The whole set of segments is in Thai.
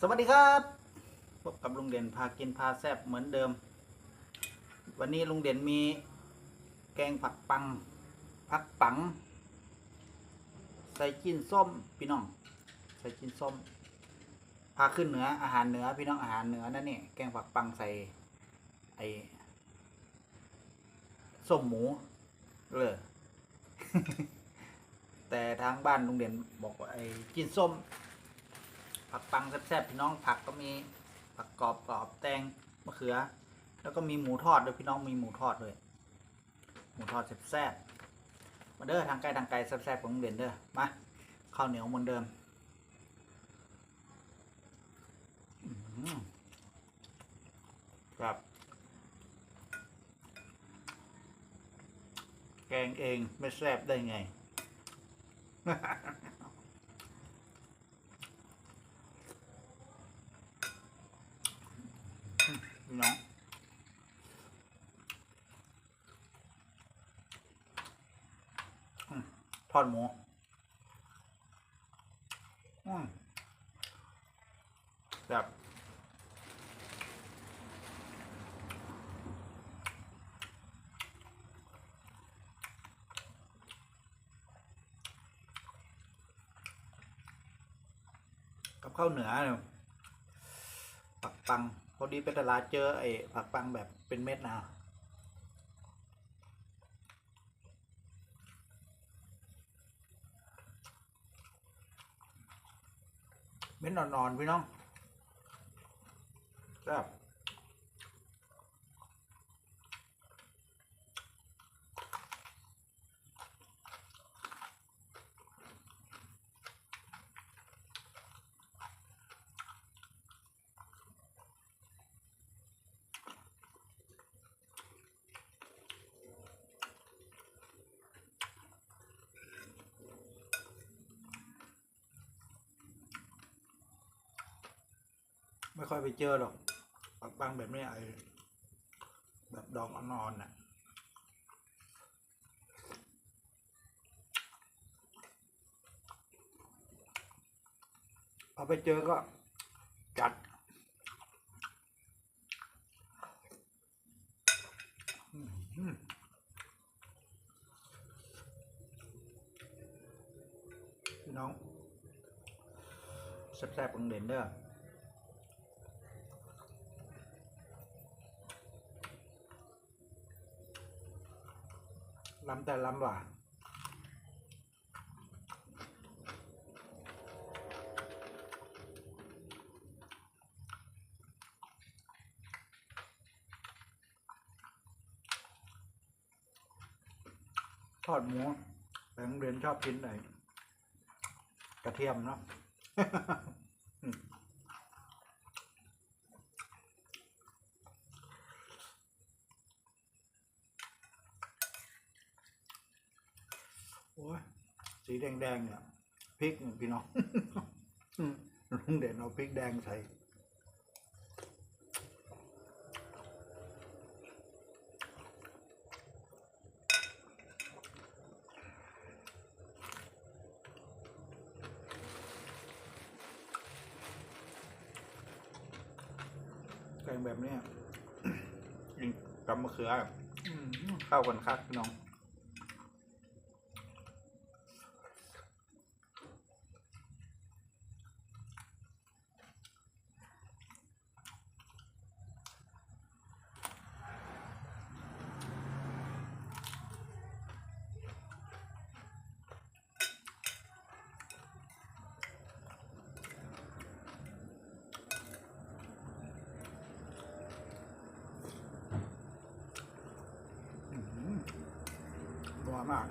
สวัสดีครับพบกับลุงเด่นพากินพาแซบเหมือนเดิม วันนี้ลุงเด่นมีแกงผักปังผักปัง ใส่จิ้นส้มพี่น้อง ใส่จิ้นส้มพาขึ้นเหนืออาหารเหนือพี่น้องอาหารเหนือนั่นนี่แกงผักปังใส่ไอส้มหมูเลยแต่ทางบ้านลุงเด่นบอกว่าไอ้จิ้นส้ม ผักปังแซ่บๆพี่น้องผักก็มีผักกรอบกรอบแตงมะเขือ แล้วก็มีหมูทอดด้วยพี่น้องมีหมูทอดด้วยหมูทอดแซ่บๆมาเด้อทางไกลทางไกลแซ่บๆของเรียนเด้อมาข้าวเหนียวเหมือนเดิมครับ แกงเองไม่แซ่บได้ไง พี่น้องอืมทอดหมูอืมแบบกับข้าวเหนือเนี่ยปักปัง พอดีไปตลาดเจอไอ้ผักปังแบบเป็นเม็ดนะเม็ดนอนๆพี่น้องแซ่บ ไม่ค่อยไปเจอหรอกผักปังแบบนี้ไอแบบดอกอ่อนๆน่ะเอาไปเจอก็จัด พี่น้องแซ่บๆของเด่นเด้อ ลำแต่ลำหวานทอดหมูแต่โรงเรียนชอบกินไหนกระเทียมเนาะ โอ้ยสีแดงๆเนี่ยพริกเนี่ยพี่น้องอืมลุงเด่นเอาพริกแดงใส่แกงแบบเนี้ยกินกับมะเขืออืมเข้ากันครับพี่น้อง นั วมาก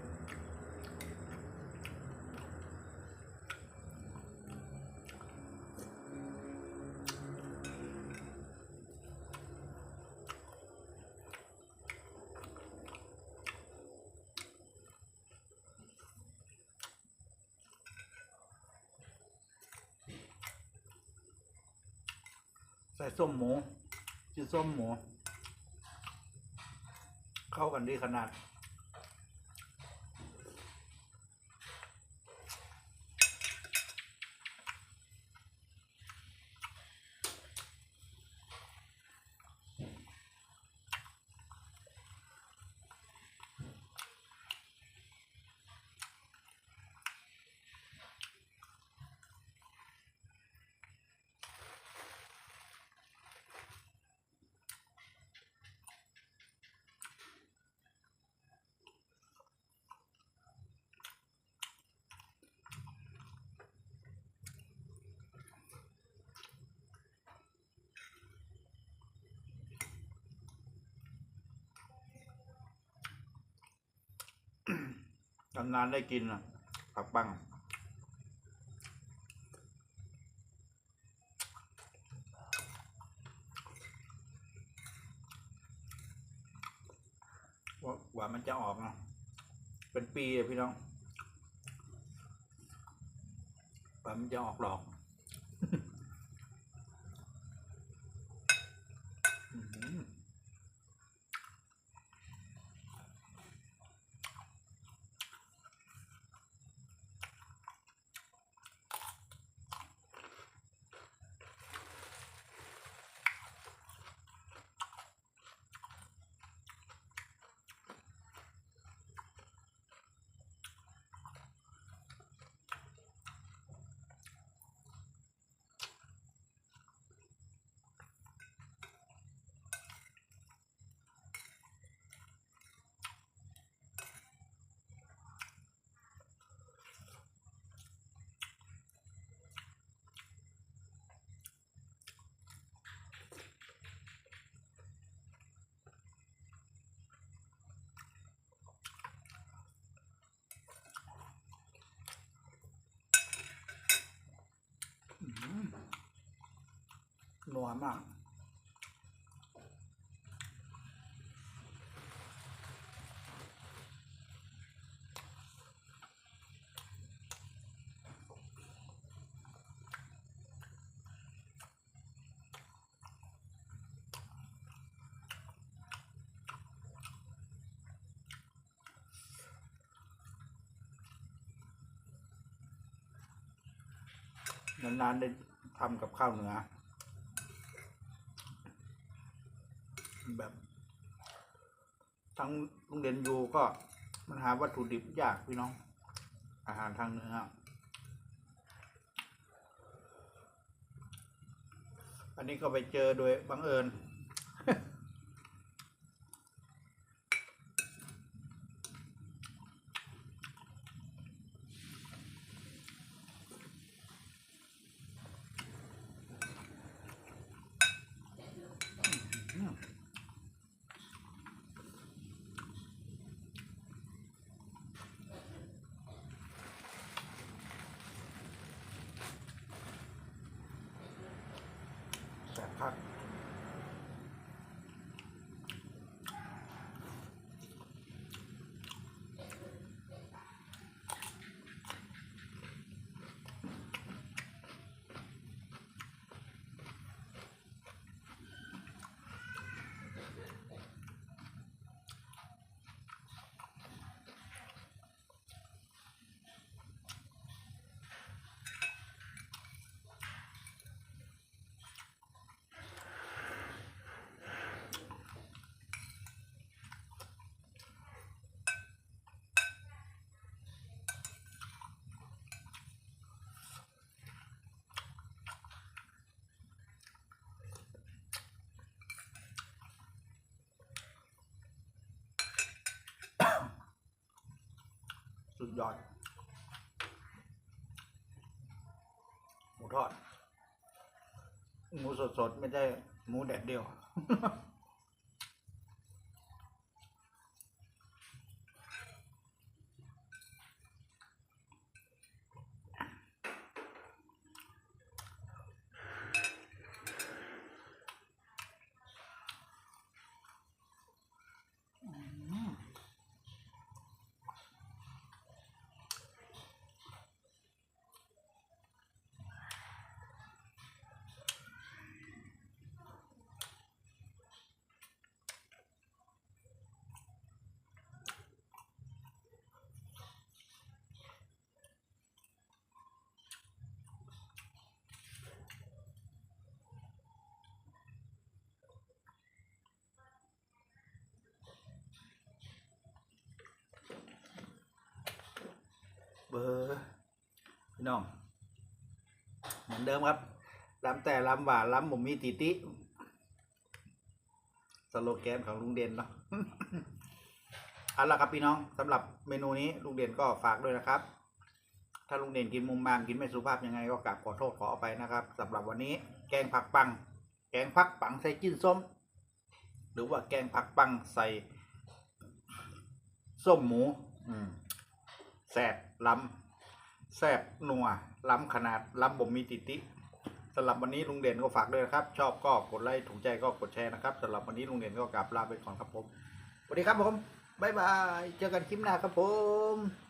ใส่ส้มหมูจิ้ส้มหมู เข้ากันดีขนาด นานๆได้กินนะผักปังว่ากว่ามันจะออกเนาะเป็นปีเลยพี่น้องกว่ามันจะออกดอก นัวมากนานๆได้ทำกับข้าวเหนือ แบบ ทั้งลุงเด่นอยู่ก็มันหาวัตถุดิบยากพี่น้อง อาหารทางเหนืออันนี้ก็ไปเจอโดยบังเอิญ แยอดหมูทอด หมูสดๆ ไม่ใช่หมูแดดเดียว อร์พี่น้อง เหมือนเดิมครับล้ำแต่ล้ำหวานล้ำผมมีติติสโลแกนของลุงเด่นเนาะเอาละครับพี่น้องสำหรับเมนูนี้ลุงเด่นก็ฝากด้วยนะครับ ถ้าลุงเด่นกินมุมมามกินไม่สุภาพยังไงก็กราบขอโทษขออภัยนะครับสำหรับวันนี้แกงผักปัง แกงผักปังใส่จิ้นส้ม หรือว่าแกงผักปังใส่ส้มหมู อืม แสบล้ำแสบนัวล้ำขนาดล้ำบ่มีติติสำหรับวันนี้ลุงเด่นก็ฝากด้วยนะครับ ชอบก็กดไลค์ถูกใจก็กดแชร์นะครับสำหรับวันนี้ลุงเด่นก็กลับลาไปก่อนครับผมสวัสดีครับผมบ๊ายบาย เจอกันคลิปหน้าครับผม